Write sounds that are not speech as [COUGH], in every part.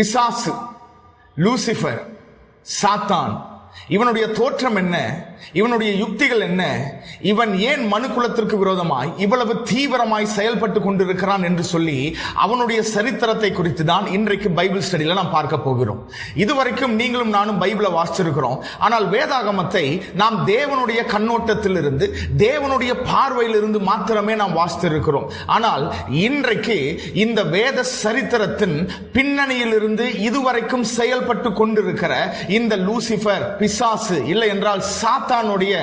பிசாசு லூசிஃபர் சாத்தான். இவனுடைய தோற்றம் என்ன? இவனுடைய யுக்திகள் என்ன? இவன் ஏன் மனு குலத்திற்கு விரோதமாய் இவ்வளவு தீவிரமாய் செயல்பட்டு கொண்டிருக்கிறான் என்று சொல்லி அவனுடைய சரித்திரத்தை குறித்து தான் இன்றைக்கு பைபிள் ஸ்டடியில் நாம் பார்க்க போகிறோம். இதுவரைக்கும் நீங்களும் நானும் பைபிளை வாசிச்சிருக்கிறோம். ஆனால் வேதாகமத்தை நாம் தேவனுடைய கண்ணோட்டத்திலிருந்து தேவனுடைய பார்வையிலிருந்து மாத்திரமே நாம் வாசித்திருக்கிறோம். ஆனால் இன்றைக்கு இந்த வேத சரித்திரத்தின் பின்னணியிலிருந்து இதுவரைக்கும் செயல்பட்டு கொண்டிருக்கிற இந்த லூசிஃபர் பிசாசு இல்லை என்றால் சாத்தானுடைய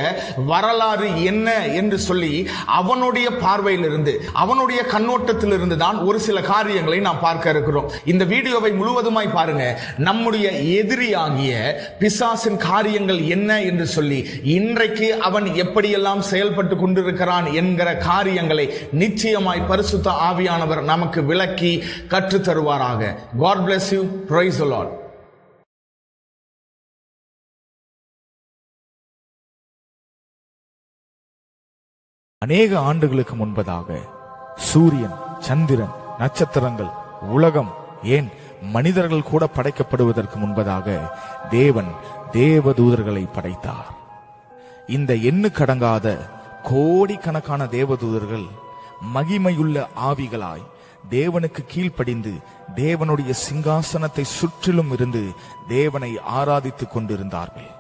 வரலாறு என்ன என்று சொல்லி அவனுடைய பார்வையிலிருந்து அவனுடைய கண்ணோட்டத்திலிருந்து தான் ஒரு சில காரியங்களை நாம் பார்க்க இருக்கிறோம். இந்த வீடியோவை முழுவதுமாய் பாருங்க. நம்முடைய எதிரியாகிய பிசாசின் காரியங்கள் என்ன என்று சொல்லி இன்றைக்கு அவன் எப்படியெல்லாம் செயல்பட்டு கொண்டிருக்கிறான் என்கிற காரியங்களை நிச்சயமாய் பரிசுத்த ஆவியானவர் நமக்கு விளக்கி கற்றுத்தருவாராக. God bless you praise the அநேக ஆண்டுகளுக்கு முன்பதாக சூரியன் சந்திரன் நட்சத்திரங்கள் உலகம் ஏன் மனிதர்கள் கூட படைக்கப்படுவதற்கு முன்பதாக தேவன் தேவதூதர்களை படைத்தார். இந்த எண்ணு கடங்காத கோடிக்கணக்கான தேவதூதர்கள் மகிமையுள்ள ஆவிகளாய் தேவனுக்கு கீழ்ப்படிந்து தேவனுடைய சிங்காசனத்தை சுற்றிலும் இருந்து தேவனை ஆராதித்துக் கொண்டிருந்தார்கள்.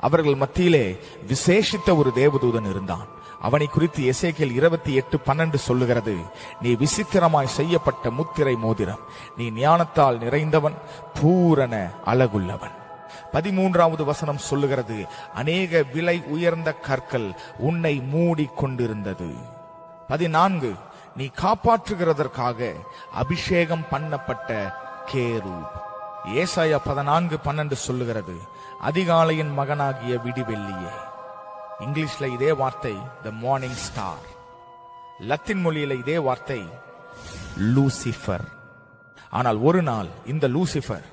அவர்கள் மத்தியிலே விசேஷித்த ஒரு தேவதூதன் இருந்தான். அவனை குறித்து எசேக்கியேல் இருபத்தி எட்டு பன்னெண்டு சொல்லுகிறது. நீ விசித்திரமாய் செய்யப்பட்ட முத்திரை மோதிரம் நீ ஞானத்தால் நிறைந்தவன் பூரண அழகுள்ளவன். பதிமூன்றாவது வசனம் சொல்லுகிறது அநேக விலை உயர்ந்த கற்கள் உன்னை மூடிக் கொண்டிருந்தது பதினான்கு நீ காப்பாற்றுகிறதற்காக அபிஷேகம் பண்ணப்பட்ட கேரூப். ஏசாயா பதினான்கு பன்னெண்டு சொல்லுகிறது அதிகாலையின் மகனாகிய விடிவெள்ளியே இங்கிலீஷ்ல இதே வார்த்தை த மார்னிங் ஸ்டார் லத்தின் மொழியில இதே வார்த்தை லூசிஃபர் ஆனால் ஒரு நாள் இந்த லூசிஃபர்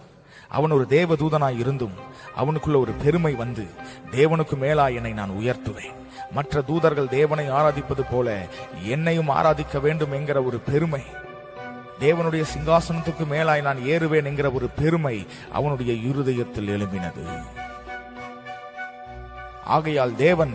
அவன் ஒரு தேவதூதனாய் இருந்தும் அவனுக்குள்ள ஒரு பெருமை வந்து தேவனுக்கு மேலா என்னை நான் உயர்த்துவேன். மற்ற தூதர்கள் தேவனை ஆராதிப்பது போல என்னையும் ஆராதிக்க வேண்டும் என்கிற ஒரு பெருமை தேவனுடைய சிங்காசனத்துக்கு மேலாய் நான் ஏறுவேன் என்கிற ஒரு பெருமை அவனுடைய இருதயத்தில் எழும்பினது. ஆகையால் தேவன்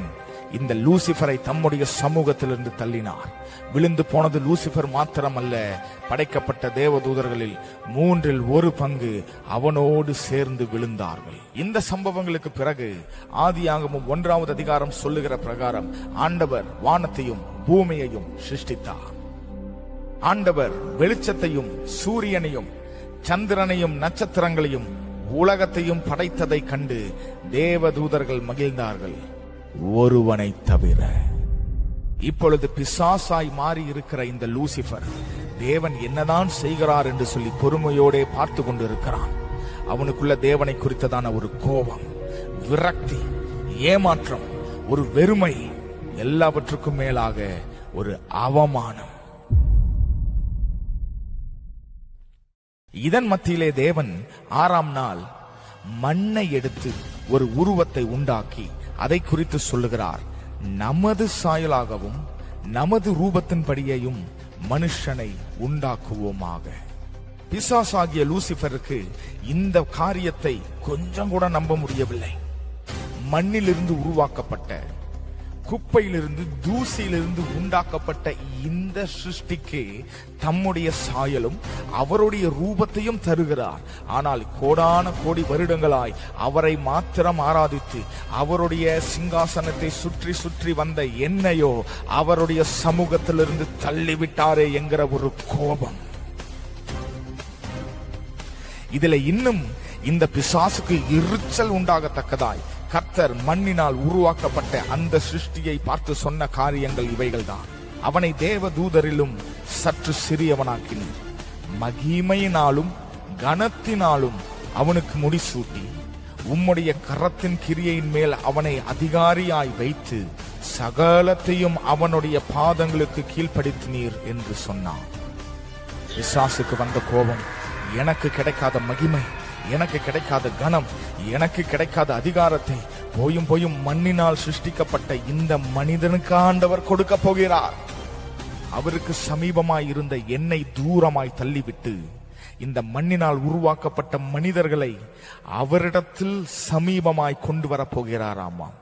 இந்த லூசிஃபரை தம்முடைய சமூகத்திலிருந்து தள்ளினார். விழுந்து போனது லூசிபர் மாத்திரமல்ல படைக்கப்பட்ட தேவதூதர்களில் மூன்றில் ஒரு பங்கு அவனோடு சேர்ந்து விழுந்தார்கள். இந்த சம்பவங்களுக்கு பிறகு ஆதியாகமும் ஒன்றாவது அதிகாரம் சொல்லுகிற பிரகாரம் ஆண்டவர் வானத்தையும் பூமியையும் சிருஷ்டித்தார். ஆண்டவர் வெளிச்சத்தையும் சூரியனையும் சந்திரனையும் நட்சத்திரங்களையும் உலகத்தையும் படைத்ததை கண்டு தேவதூதர்கள் மகிழ்ந்தார்கள். ஒருவனை தவிர. இப்பொழுது பிசாசாய் மாறி இருக்கிற இந்த லூசிபர் தேவன் என்னதான் செய்கிறார் என்று சொல்லி பொறுமையோடே பார்த்து கொண்டிருக்கிறான். அவனுக்குள்ள தேவனை குறித்ததான ஒரு கோபம் விரக்தி ஏமாற்றம் ஒரு வெறுமை எல்லாவற்றுக்கும் மேலாக ஒரு அவமானம். இதன் மத்தியிலே தேவன் ஆறாம் நாள் மண்ணை எடுத்து ஒரு உருவத்தை உண்டாக்கி அதை குறித்து சொல்லுகிறார். நமது சாயலாகவும் நமது ரூபத்தின்படியையும் மனுஷனை உண்டாக்குவோமாக. பிசாஸ் ஆகிய லூசிபருக்கு இந்த காரியத்தை கொஞ்சம் கூட நம்ப முடியவில்லை. மண்ணிலிருந்து உருவாக்கப்பட்ட குப்பையிலிருந்து தூசியிலிருந்து உண்டாக்கப்பட்ட இந்த சிருஷ்டிக்கு தம்முடைய சாயலும் அவருடைய ரூபத்தையும் தருகிறார். ஆனால் கோடான கோடி வருடங்களாய் அவரை மாத்திரம் ஆராதித்து அவருடைய சிங்காசனத்தை சுற்றி சுற்றி வந்த என்னையோ அவருடைய சமூகத்திலிருந்து தள்ளிவிட்டாரே என்கிற ஒரு கோபம். இதுல இன்னும் இந்த பிசாசுக்கு எரிச்சல் உண்டாகத்தக்கதாய் கர்த்தர் மண்ணினால் உருவாக்கப்பட்ட அந்த சிருஷ்டியை பார்த்து சொன்ன காரியங்கள் இவைகள்தான். அவனை தேவ தூதரிலும் சற்று சிறியவனாக்கினார் மகிமையினாலும் கனத்தினாலும் அவனுக்கு முடிசூட்டி உம்முடைய கரத்தின் கிரியையின் மேல் அவனை அதிகாரியாய் வைத்து சகலத்தையும் அவனுடைய பாதங்களுக்கு கீழ்ப்படுத்தினீர் என்று சொன்னான். விசாசுக்கு வந்த கோபம் எனக்கு கிடைக்காத மகிமை எனக்கு கிடைக்காத கனம் எனக்கு கிடைக்காத அதிகாரத்தை போயும் போயும் மண்ணினால் சிருஷ்டிக்கப்பட்ட இந்த மனிதனுக்கு ஆண்டவர் கொடுக்க போகிறார். அவருக்கு சமீபமாய் இருந்த என்னை தூரமாய் தள்ளிவிட்டு இந்த மண்ணினால் உருவாக்கப்பட்ட மனிதர்களை அவரிடத்தில் சமீபமாய் கொண்டு வரப் ஆமாம்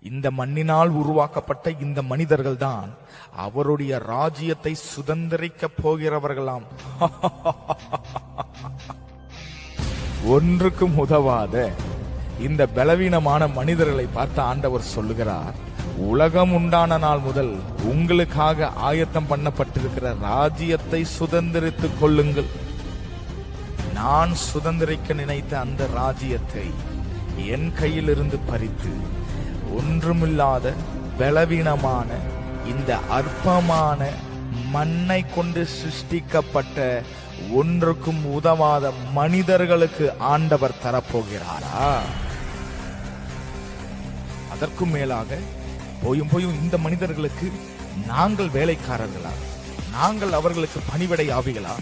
இந்த மண்ணினால் உருவாக்கப்பட்ட இந்த மனிதர்கள் தான் அவருடைய ராஜ்யத்தை சுதந்திரிக்க போகிறவர்களாம். [LAUGHS] ஒன்றுக்கும் உதவாத இந்த பலவீனமான மனிதர்களை பார்த்த ஆண்டவர் சொல்லுகிறார் உலகம் உண்டான நாள் முதல் உங்களுக்காக ஆயத்தம் பண்ணப்பட்டிருக்கிற ராஜ்யத்தை சுதந்திரித்துக் கொள்ளுங்கள். நான் சுதந்திரிக்க நினைத்த அந்த ராஜ்யத்தை என் கையிலிருந்து பறித்து ஒன்றுமில்லாத பலவீனமான இந்த அற்பமான மண்ணை கொண்டு சிருஷ்டிக்கப்பட்ட ஒன்றுக்கும் உதவாத மனிதர்களுக்கு ஆண்டவர் தரப்போகிறாரா? அதற்கும் மேலாக போயும் போயும் இந்த மனிதர்களுக்கு நாங்கள் வேலைக்காரர்களா? நாங்கள் அவர்களுக்கு பணிவிடை ஆவிகளா?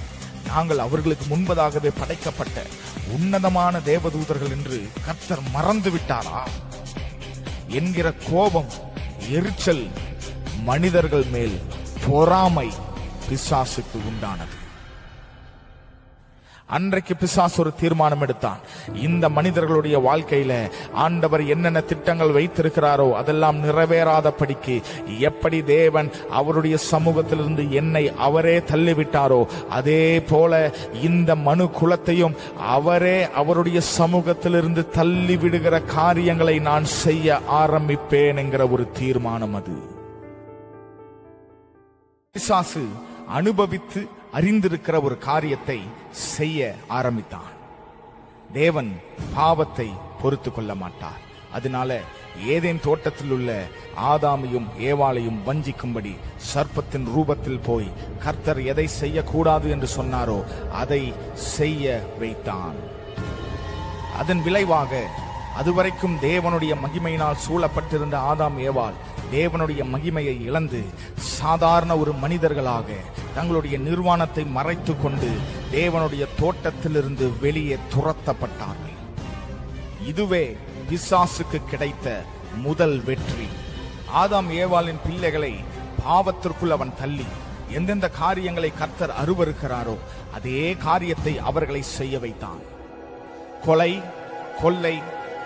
நாங்கள் அவர்களுக்கு முன்பதாகவே படைக்கப்பட்ட உன்னதமான தேவதூதர்கள் என்று கர்த்தர் மறந்து விட்டாரா? என்கிற கோபம் எரிச்சல் மனிதர்கள் மேல் பொறாமை பிசாசுக்கு உண்டானது. அன்றைக்கு பிசாஸ் ஒரு தீர்மானம் எடுத்தான். இந்த மனிதர்களுடைய வாழ்க்கையில ஆண்டவர் என்னென்ன திட்டங்கள் வைத்திருக்கிறாரோ அதெல்லாம் நிறைவேறாதபடிக்கு எப்படி தேவன் அவருடைய சமூகத்திலிருந்து என்னை அவரே தள்ளிவிட்டாரோ அதே போல இந்த மனு குலத்தையும் அவரே அவருடைய சமூகத்திலிருந்து தள்ளி விடுகிற காரியங்களை நான் செய்ய ஆரம்பிப்பேன் என்கிற ஒரு தீர்மானம் அது. பிசாசு அனுபவித்து அறிந்திருக்கிற ஒரு காரியத்தை செய்ய ஆரம்பித்தான். தேவன் பாவத்தை பொறுத்து கொள்ள மாட்டார். அதனால ஏதேன் தோட்டத்தில் உள்ள ஆதாமையும் ஏவாளையும் வஞ்சிக்கும்படி சர்ப்பத்தின் ரூபத்தில் போய் கர்த்தர் எதை செய்யக்கூடாது என்று சொன்னாரோ அதை செய்ய வைத்தான். அதன் விளைவாக அதுவரைக்கும் தேவனுடைய மகிமையினால் சூழப்பட்டிருந்த ஆதாம் ஏவாள் தேவனுடைய மகிமையை இழந்து சாதாரண ஒரு மனிதர்களாக தங்களுடைய நிர்வாணத்தை மறைத்துக் கொண்டு தேவனுடைய தோட்டத்திலிருந்து வெளியே துரத்தப்பட்டார்கள். இதுவே பிசாசுக்கு கிடைத்த முதல் வெற்றி. ஆதாம் ஏவாளின் பிள்ளைகளை பாவத்திற்குள் அவன் தள்ளி எந்தெந்த காரியங்களை கர்த்தர் அருவருக்கிறாரோ அதே காரியத்தை அவர்களை செய்ய வைத்தான். கொலை கொள்ளை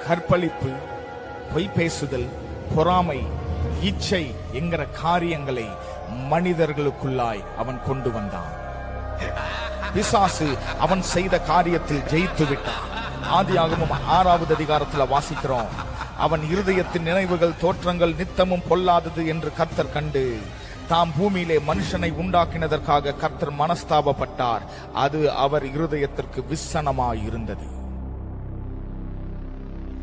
கற்பழிப்பு பொய் பேசுதல் பொறாமை இச்சை என்கிற காரியங்களை மனிதர்களுக்குள்ளாய் அவன் கொண்டு வந்தான். பிசாசு அவன் செய்த காரியத்தில் ஜெயித்து விட்டான். ஆதியாகமம் ஆறாவது அதிகாரத்துல வாசிக்கிறோம். அவன் இருதயத்தின் நினைவுகள் தோற்றங்கள் நித்தமும் பொல்லாதது என்று கர்த்தர் கண்டு தாம் பூமியிலே மனுஷனை உண்டாக்கினதற்காக கர்த்தர் மனஸ்தாபப்பட்டார். அது அவர் இருதயத்திற்கு விசனமாய் இருந்தது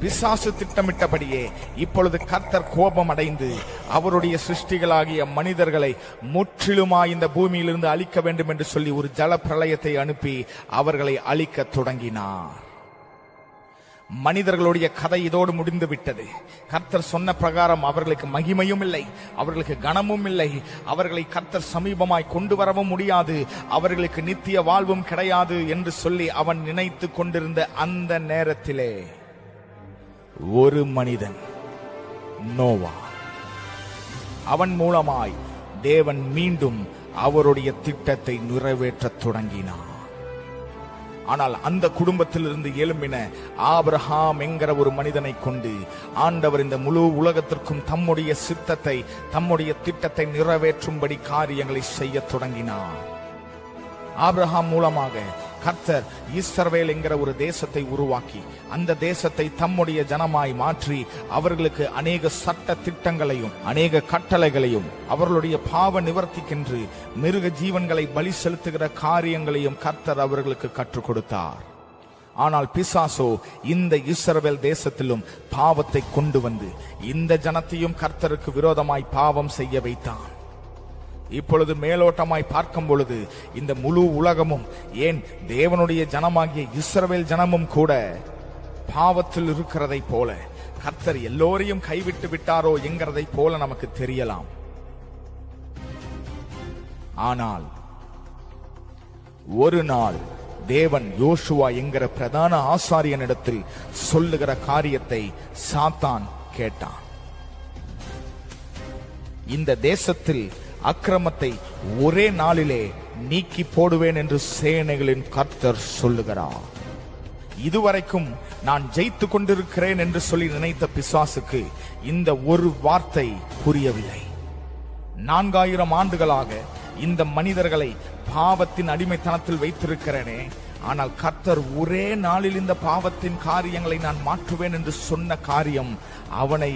பிசாசு திட்டமிட்டபடியே இப்பொழுது கர்த்தர் கோபம் அடைந்து அவருடைய சிருஷ்டிகளாகிய மனிதர்களை முற்றிலுமாய் இந்த பூமியிலிருந்து அழிக்க வேண்டும் என்று சொல்லி ஒரு ஜல பிரளயத்தை அனுப்பி அவர்களை அழிக்க தொடங்கினார். மனிதர்களுடைய கதை இதோடு முடிந்து விட்டது. கர்த்தர் சொன்ன பிரகாரம் அவர்களுக்கு மகிமையும் இல்லை அவர்களுக்கு கனமும் இல்லை. அவர்களை கர்த்தர் சமீபமாய் கொண்டு வரவும் முடியாது அவர்களுக்கு நித்திய வாழ்வும் கிடையாது என்று சொல்லி அவன் நினைத்து கொண்டிருந்த அந்த நேரத்திலே ஒரு மனிதன் நோவா. அவன் மூலமாய் தேவன் மீண்டும் அவருடைய திட்டத்தை நிறைவேற்றத் தொடங்கினான். ஆனால் அந்த குடும்பத்திலிருந்து எழும்பின ஆபிரஹாம் என்கிற ஒரு மனிதனை கொண்டு ஆண்டவர் இந்த முழு உலகத்திற்கும் தம்முடைய சித்தத்தை தம்முடைய திட்டத்தை நிறைவேற்றும்படி காரியங்களை செய்ய தொடங்கினார் ஆபிரஹாம் மூலமாக கர்த்தர் இஸ்ரவேல் என்கிற ஒரு தேசத்தை உருவாக்கி அந்த தேசத்தை தம்முடைய ஜனமாய் மாற்றி அவர்களுக்கு அநேக சட்ட திட்டங்களையும் அநேக கட்டளைகளையும் அவர்களுடைய பாவ நிவர்த்திக்கென்று மிருக ஜீவன்களை பலி செலுத்துகிற காரியங்களையும் கர்த்தர் அவர்களுக்கு கற்றுக் கொடுத்தார். ஆனால் பிசாசோ இந்த இஸ்ரவேல் தேசத்திலும் பாவத்தை கொண்டு வந்து இந்த ஜனத்தையும் கர்த்தருக்கு விரோதமாய் பாவம் செய்ய வைத்தான். இப்பொழுது மேலோட்டமாய் பார்க்கும் பொழுது இந்த முழு உலகமும் ஏன் தேவனுடைய ஜனமாகிய இஸ்ரவேல் ஜனமும் கூட பாவத்தில் இருக்கிறதை போல கர்த்தர் எல்லோரையும் கைவிட்டு விட்டாரோ என்கிறதை போல நமக்கு தெரியலாம். ஆனால் ஒரு நாள் தேவன் யோசுவா என்கிற பிரதான ஆசாரியனிடத்தில் சொல்லுகிற காரியத்தை சாத்தான் கேட்டான். இந்த தேசத்தில் அக்கிரமத்தை ஒரே நாளிலே நீக்கி போடுவேன் என்று சேனைகளின் கர்த்தர் சொல்லுகிறார். இதுவரைக்கும் நான் ஜெயித்து கொண்டிருக்கிறேன் என்று சொல்லி நினைத்த பிசாசுக்கு இந்த ஒரு வார்த்தை புரியவில்லை. நான்காயிரம் ஆண்டுகளாக இந்த மனிதர்களை பாவத்தின் அடிமைத்தனத்தில் வைத்திருக்கிறேனே ஆனால் கர்த்தர் ஒரே நாளில் இந்த பாவத்தின் காரியங்களை நான் மாற்றுவேன் என்று சொன்ன காரியம் அவனை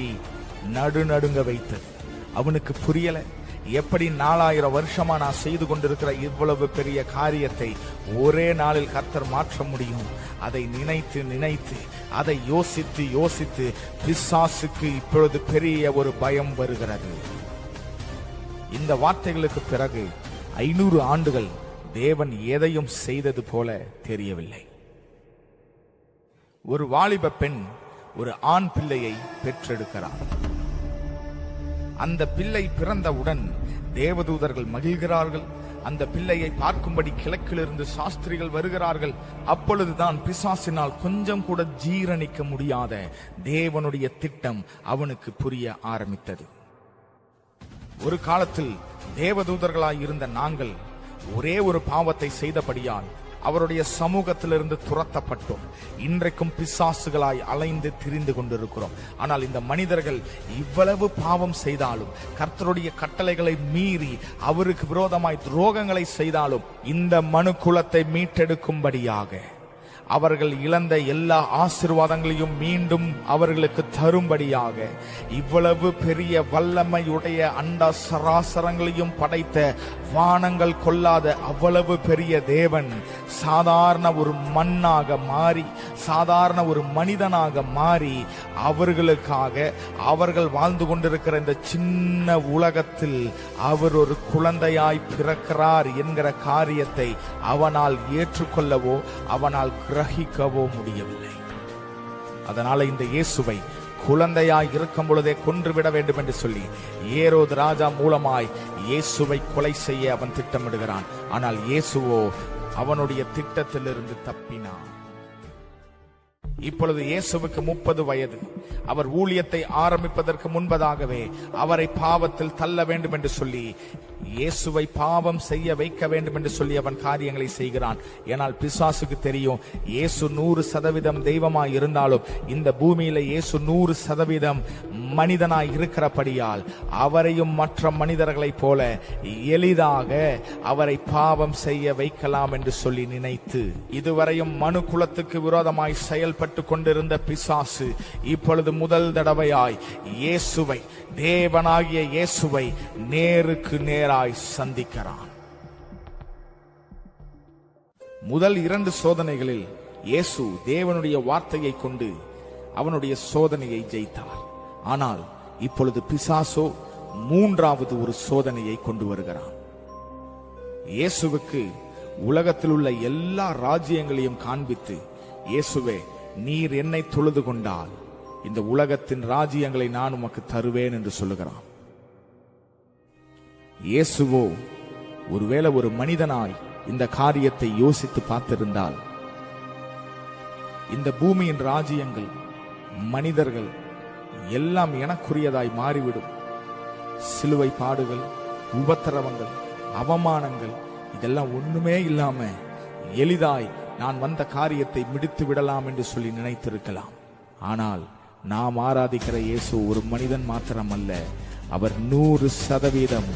நடுநடுங்க வைத்தது. அவனுக்கு புரியலை எப்படி நாலாயிரம் வருஷமா நான் செய்து கொண்டிருக்கிற இவ்வளவு பெரிய காரியத்தை ஒரே நாளில் கர்த்தர் மாற்ற முடியும். அதை நினைத்து நினைத்து அதை யோசித்து யோசித்து பிசாசுக்கு இப்பொழுது பெரிய ஒரு பயம் வருகிறது. இந்த வார்த்தைகளுக்கு பிறகு ஐநூறு ஆண்டுகள் தேவன் எதையும் செய்தது போல தெரியவில்லை. ஒரு வாலிப பெண் ஒரு ஆண் பிள்ளையை பெற்றெடுக்கிறார் அந்த பிள்ளை பிறந்தவுடன் தேவதூதர்கள் மகிழ்கிறார்கள். அந்த பிள்ளையை பார்க்கும்படி கிழக்கிலிருந்து சாஸ்திரிகள் வருகிறார்கள். அப்பொழுதுதான் பிசாசினால் கொஞ்சம் கூட ஜீரணிக்க முடியாத தேவனுடைய திட்டம் அவனுக்கு புரிய ஆரம்பித்தது. ஒரு காலத்தில் தேவதூதர்களாய் இருந்த நாங்கள் ஒரே ஒரு பாவத்தை செய்தபடியால் அவருடைய சமூகத்திலிருந்து துரத்தப்பட்டோம். இன்றைக்கும் பிசாசுகளாய் அலைந்து திரிந்து கொண்டிருக்கிறோம். ஆனால் இந்த மனிதர்கள் இவ்வளவு பாவம் செய்தாலும் கர்த்தருடைய கட்டளைகளை மீறி அவருக்கு விரோதமாய் துரோகங்களை செய்தாலும் இந்த மனு குலத்தை மீட்டெடுக்கும்படியாக அவர்கள் இழந்த எல்லா ஆசிர்வாதங்களையும் மீண்டும் அவர்களுக்கு தரும்படியாக இவ்வளவு பெரிய வல்லமையுடைய அண்ட சராசரங்களையும் படைத்த வானங்கள் கொள்ளாத அவ்வளவு பெரிய தேவன் சாதாரண ஒரு மண்ணாக மாறி சாதாரண ஒரு மனிதனாக மாறி அவர்களுக்காக அவர்கள் வாழ்ந்து கொண்டிருக்கிற இந்த சின்ன உலகத்தில் அவர் ஒரு குழந்தையாய் பிறக்கிறார் என்கிற காரியத்தை அவனால் ஏற்றுக்கொள்ளவோ அவனால் கிரகிக்கவோ முடியவில்லை. அதனால இந்த இயேசுவை குழந்தையாய் இருக்கும் பொழுதே கொன்றுவிட வேண்டும் என்று சொல்லி ஏரோது ராஜா மூலமாய் இயேசுவை கொலை செய்ய அவன் திட்டமிடுகிறான். ஆனால் இயேசுவோ அவனுடைய திட்டத்திலிருந்து தப்பினான். இப்பொழுது இயேசுவுக்கு முப்பது வயது. அவர் ஊழியத்தை ஆரம்பிப்பதற்கு முன்பதாகவே அவரை பாவத்தில் தள்ள வேண்டும் என்று சொல்லி இயேசுவை பாவம் செய்ய வைக்க வேண்டும் என்று சொல்லி அவன் காரியங்களை செய்கிறான். ஏனால் பிசாசுக்கு தெரியும் இயேசு நூறு சதவீதம் தெய்வமாய் இருந்தாலும் இந்த பூமியில இயேசு நூறு சதவீதம் மனிதனாய் இருக்கிறபடியால் அவரையும் மற்ற மனிதர்களைப் போல எளிதாக அவரை பாவம் செய்ய வைக்கலாம் என்று சொல்லி நினைத்து இதுவரையும் மனு குலத்துக்கு விரோதமாய் செயல்பட்டு கொண்டிருந்த பிசாசு இப்பொழுது முதல் தடவையாய் இயேசுவை தேவனாகிய இயேசுவை நேருக்கு நேராய் சந்திக்கிறான். முதல் இரண்டு சோதனைகளில் இயேசு தேவனுடைய வார்த்தையை கொண்டு அவனுடைய சோதனையை ஜெயித்தார். ஆனால் இப்பொழுது பிசாசோ மூன்றாவது ஒரு சோதனையை கொண்டு வருகிறான். இயேசுவுக்கு உலகத்தில் உள்ள எல்லா ராஜ்யங்களையும் காண்பித்து இயேசுவே நீர் என்னை தொழுது கொண்டால் இந்த உலகத்தின் ராஜ்யங்களை நான் உமக்கு தருவேன் என்று சொல்லுகிறான். இயேசுவோ ஒருவேளை ஒரு மனிதனாய் இந்த காரியத்தை யோசித்து பார்த்திருந்தால் இந்த பூமியின் ராஜ்யங்கள் மனிதர்கள் எல்லாம் எனக்குரியதாய் மாறிவிடும். சிலுவை பாடுகள் உபத்திரவங்கள் அவமானங்கள் இதெல்லாம் ஒண்ணுமே இல்லாம எளிதாய் நான் வந்த காரியத்தை முடித்து விடலாம் என்று சொல்லி நினைத்திருக்கலாம். ஆனால் நாம் ஆராதிக்கிற இயேசு ஒரு மனிதன் மாத்திரம் அல்ல அவர் நூறு சதவீதம்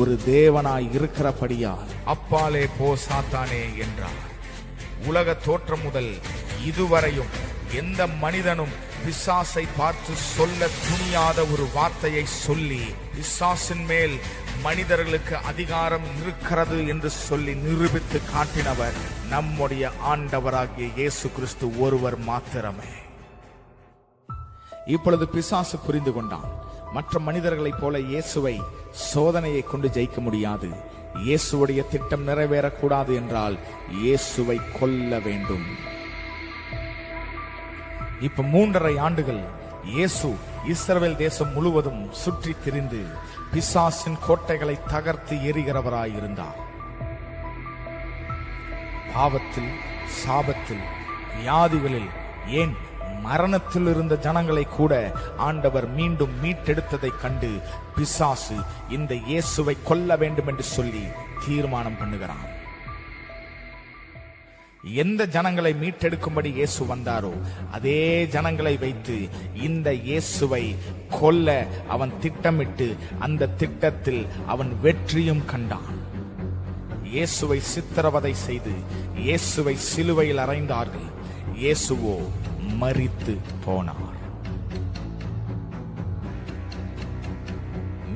ஒரு தேவனாய் இருக்கிறபடியால். அப்பாலே போ சாத்தானே என்றார். உலக தோற்றம் முதல் இதுவரையும் எந்த மனிதனும் பிசாசை பார்த்து சொல்ல துணியாத ஒரு வார்த்தையை சொல்லி பிசாசின் மேல் மனிதர்களுக்கு அதிகாரம் இருக்கிறது என்று சொல்லி நிரூபித்து காட்டினவர் நம்முடைய ஆண்டவராகிய இயேசு கிறிஸ்து ஒருவர் மாத்திரமே. இப்பொழுது பிசாசு புரிந்து கொண்டான். மற்ற மனிதர்களைப் போல இயேசுவை சோதனையை கொண்டு ஜெயிக்க முடியாது. இயேசுவுடைய திட்டம் நிறைவேறக்கூடாது என்றால் இயேசுவை கொல்ல வேண்டும். இப்ப மூன்றரை ஆண்டுகள் இயேசு இஸ்ரவேல் தேசம் முழுவதும் சுற்றி திரிந்து பிசாசின் கோட்டைகளை தகர்த்து எரிகிறவராயிருந்தார். பாவத்தில் சாபத்தில் வியாதிகளில் ஏன் மரணத்தில் இருந்த ஜனங்களை கூட ஆண்டவர் மீண்டும் மீட்டெடுத்ததைக் கண்டு பிசாசு இந்த இயேசுவை கொல்ல வேண்டும் என்று சொல்லி தீர்மானம் பண்ணுகிறான். எந்த ஜனங்களை மீட்டெடுக்கும்படி இயேசு வந்தாரோ அதே ஜனங்களை வைத்து இந்த இயேசுவை கொல்ல அவன் திட்டமிட்டு அந்த திட்டத்தில் அவன் வெற்றியும் கண்டான். இயேசுவை சித்திரவதை செய்து இயேசுவை சிலுவையில் அறைந்தார்கள். இயேசுவோ மறித்து போனார்.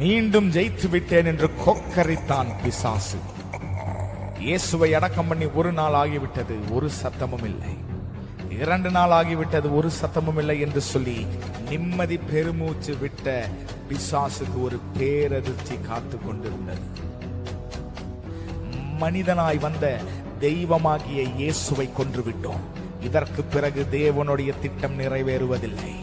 மீண்டும் ஜெயித்து விட்டேன் என்று கொக்கரித்தான் பிசாசு. இயேசுவை அடக்கம் பண்ணி ஒரு நாள் ஆகிவிட்டது ஒரு சத்தமும் இல்லை. இரண்டு நாள் ஆகிவிட்டது ஒரு சத்தமும் இல்லை என்று சொல்லி நிம்மதி பெருமூச்சு விட்ட பிசாசுக்கு ஒரு பேரதிர்ச்சி காத்து கொண்டிருந்தது. மனிதனாய் வந்த தெய்வமாகிய இயேசுவை கொன்றுவிட்டோம் இதற்கு பிறகு தேவனுடைய திட்டம் நிறைவேறுவதில்லை.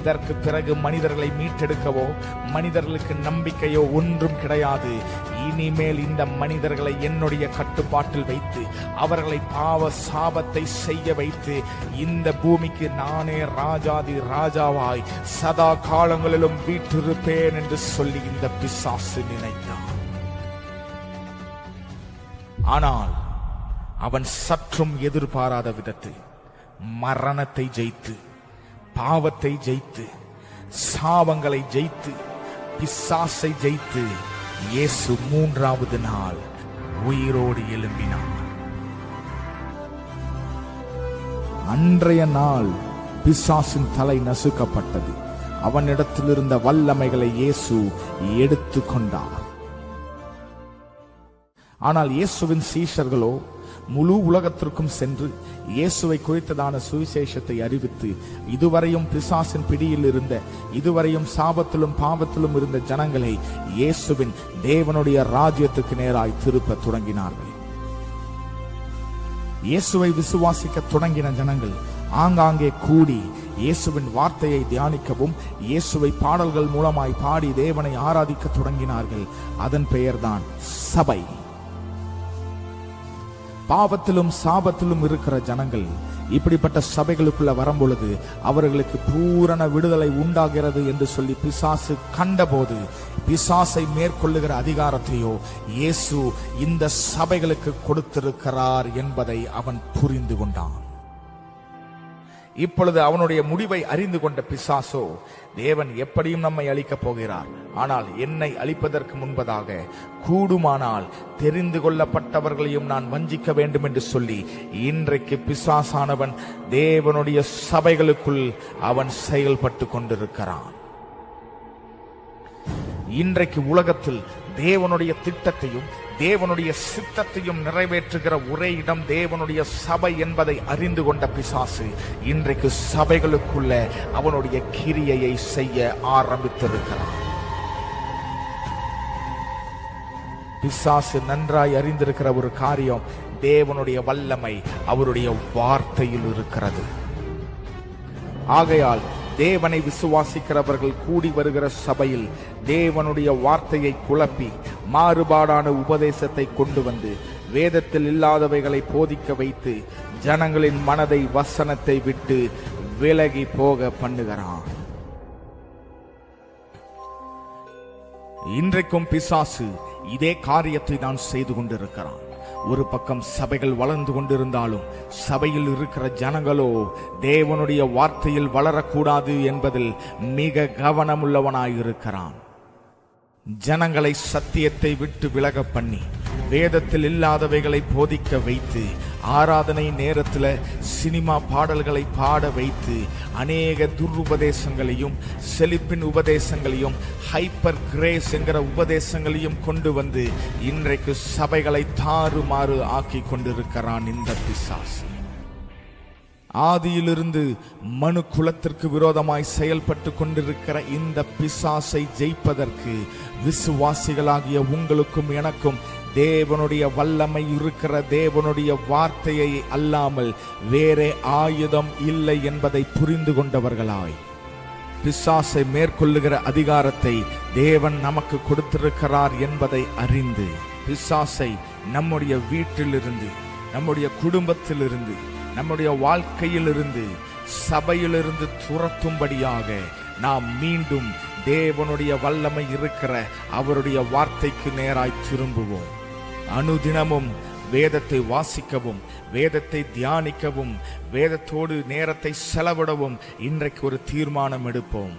இதற்கு பிறகு மனிதர்களை மீட்டெடுக்கவோ மனிதர்களுக்கு நம்பிக்கையோ ஒன்றும் கிடையாது. இனிமேல் இந்த மனிதர்களை என்னுடைய கட்டுப்பாட்டில் வைத்து அவர்களை பாவ சாபத்தை செய்ய வைத்து இந்த பூமிக்கு நானே ராஜாதி ராஜாவாய் சதா காலங்களிலும் வீற்றிருப்பேன் என்று சொல்லி இந்த பிசாசு நினைத்தான். ஆனால் அவன் சற்றும் எதிர்பாராத விதத்தில் மரணத்தை ஜெயித்து பாவத்தை ஜெயித்து சாபங்களை ஜெயித்து பிசாசை ஜெயித்து இயேசு மூன்றாவது நாள் உயிரோடு எழும்பினார். அன்றைய நாள் பிசாசின் தலை நசுக்கப்பட்டது. அவனிடத்தில் இருந்த வல்லமைகளை இயேசு எடுத்து கொண்டார் ஆனால் இயேசுவின் சீஷர்களோ முழு உலகத்திற்கும் சென்று இயேசுவை குறித்ததான சுவிசேஷத்தை அறிவித்து இதுவரையும் பிசாசின் பிடியில் இருந்த இதுவரையும் சாபத்திலும் பாவத்திலும் இருந்த ஜனங்களை இயேசுவின் தேவனுடைய ராஜ்யத்துக்கு நேராய் திருப்ப தொடங்கினார்கள். இயேசுவை விசுவாசிக்க தொடங்கின ஜனங்கள் ஆங்காங்கே கூடி இயேசுவின் வார்த்தையை தியானிக்கவும் இயேசுவை பாடல்கள் மூலமாய் பாடி தேவனை ஆராதிக்க தொடங்கினார்கள். அதன் பெயர்தான் சபை. பாவத்திலும் சாபத்திலும் இருக்கிற ஜனங்கள் இப்படிப்பட்ட சபைகளுக்குள்ள வரும்பொழுது அவர்களுக்கு பூரண விடுதலை உண்டாகிறது என்று சொல்லி பிசாசு கண்டபோது பிசாசை மேற்கொள்ளுகிற அதிகாரத்தையோ இயேசு இந்த சபைகளுக்கு கொடுத்திருக்கிறார் என்பதை அவன் புரிந்து கொண்டான். இப்பொழுது அவனுடைய முடிவை அறிந்து கொண்ட பிசாசோ தேவன் எப்படியும் நம்மை அழிக்கப் போகிறார். ஆனால் என்னை அழிப்பதற்கு முன்பதாக கூடுமானால் தெரிந்து கொள்ளப்பட்டவர்களையும் நான் வஞ்சிக்க வேண்டும் என்று சொல்லி இன்றைக்கு பிசாசானவன் தேவனுடைய சபைகளுக்குள் அவன் செயல்பட்டு கொண்டிருக்கிறான். இன்றைக்கு உலகத்தில் தேவனுடைய திட்டத்தையும் தேவனுடைய சித்தத்தையும் நிறைவேற்றுகிற ஒரே இடம் தேவனுடைய சபை என்பதை அறிந்து கொண்ட பிசாசு இன்றைக்கு சபைகளுக்குள்ள அவனுடைய கிரியையை செய்ய ஆரம்பித்திருக்கிறான். பிசாசு நன்றாய் அறிந்திருக்கிற ஒரு காரியம் தேவனுடைய வல்லமை அவருடைய வார்த்தையில் இருக்கிறது. ஆகையால் தேவனை விசுவாசிக்கிறவர்கள் கூடி வருகிற சபையில் தேவனுடைய வார்த்தையை குழப்பி மாறுபாடான உபதேசத்தை கொண்டு வந்து வேதத்தில் இல்லாதவைகளை போதிக்க வைத்து ஜனங்களின் மனதை வசனத்தை விட்டு விலகி போக பண்ணுகிறான். இன்றைக்கும் பிசாசு இதே காரியத்தை தான் செய்து கொண்டிருக்கிறான். ஒரு பக்கம் சபைகள் வளர்ந்து கொண்டிருந்தாலும் சபையில் இருக்கிற ஜனங்களோ தேவனுடைய வார்த்தையில் வளரக்கூடாது என்பதில் மிக கவனமுள்ளவனாயிருக்கிறான். ஜனங்களை சத்தியத்தை விட்டு விலக பண்ணி வேதத்தில் இல்லாதவைகளை போதிக்க வைத்து ஆராதனை நேரத்தில் சினிமா பாடல்களை பாட வைத்து அநேக துருபதேசங்களையும் செழிப்பின் உபதேசங்களையும் ஹைப்பர் கிரேஸ் என்கிற உபதேசங்களையும் கொண்டு வந்து இன்றைக்கு சபைகளை தாறுமாறு ஆக்கி கொண்டிருக்கிறான் இந்த பிசாசு. ஆதியிலிருந்து மனு குலத்திற்கு விரோதமாய் செயல்பட்டு கொண்டிருக்கிற இந்த பிசாசை ஜெயிப்பதற்கு விசுவாசிகளாகிய உங்களுக்கும் எனக்கும் தேவனுடைய வல்லமை இருக்கிற தேவனுடைய வார்த்தையை அல்லாமல் வேறே ஆயுதம் இல்லை என்பதை புரிந்து கொண்டவர்களாய். பிசாசை மேற்கொள்ளுகிற அதிகாரத்தை தேவன் நமக்கு கொடுத்திருக்கிறார் என்பதை அறிந்து பிசாசை நம்முடைய வீட்டிலிருந்து நம்முடைய குடும்பத்திலிருந்து நம்முடைய வாழ்க்கையிலிருந்து சபையிலிருந்து துரத்தும்படியாக நாம் மீண்டும் தேவனுடைய வல்லமை இருக்கிற அவருடைய வார்த்தைக்கு நேராய் திரும்புவோம். அனுதினமும் வேதத்தை வாசிக்கவும் வேதத்தை தியானிக்கவும் வேதத்தோடு நேரத்தை செலவிடவும் இன்றைக்கு ஒரு தீர்மானம் எடுப்போம்.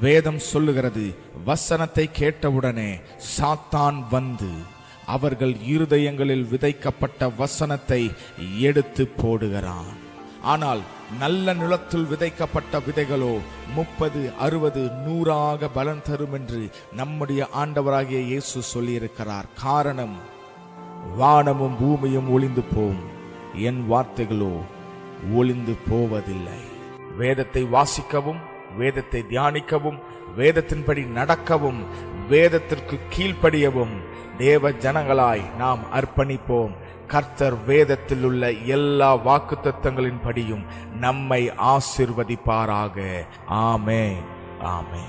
வேதம் சொல்லுகிறது வசனத்தை கேட்டவுடனே சாத்தான் வந்து அவர்கள் இருதயங்களில் விதைக்கப்பட்ட வசனத்தை எடுத்து போடுகிறான். ஆனால் நல்ல நிலத்தில் விதைக்கப்பட்ட விதைகளோ முப்பது அறுபது நூறாக பலன் தரும் என்று நம்முடைய ஆண்டவராகிய இயேசு சொல்லியிருக்கிறார். காரணம் வானமும் பூமியும் ஒளிந்து போம். என் வார்த்தைகளோ ஒளிந்து போவதில்லை. வேதத்தை வாசிக்கவும் வேதத்தை தியானிக்கவும் வேதத்தின்படி நடக்கவும் வேதத்திற்கு கீழ்ப்படியவும் தேவ ஜனங்களாய் நாம் அர்ப்பணிப்போம். கர்த்தர் வேதத்தில் உள்ள எல்லா வாக்குத்தத்தங்களின்படியும் நம்மை ஆசிர்வதிப்பாராக. ஆமே ஆமே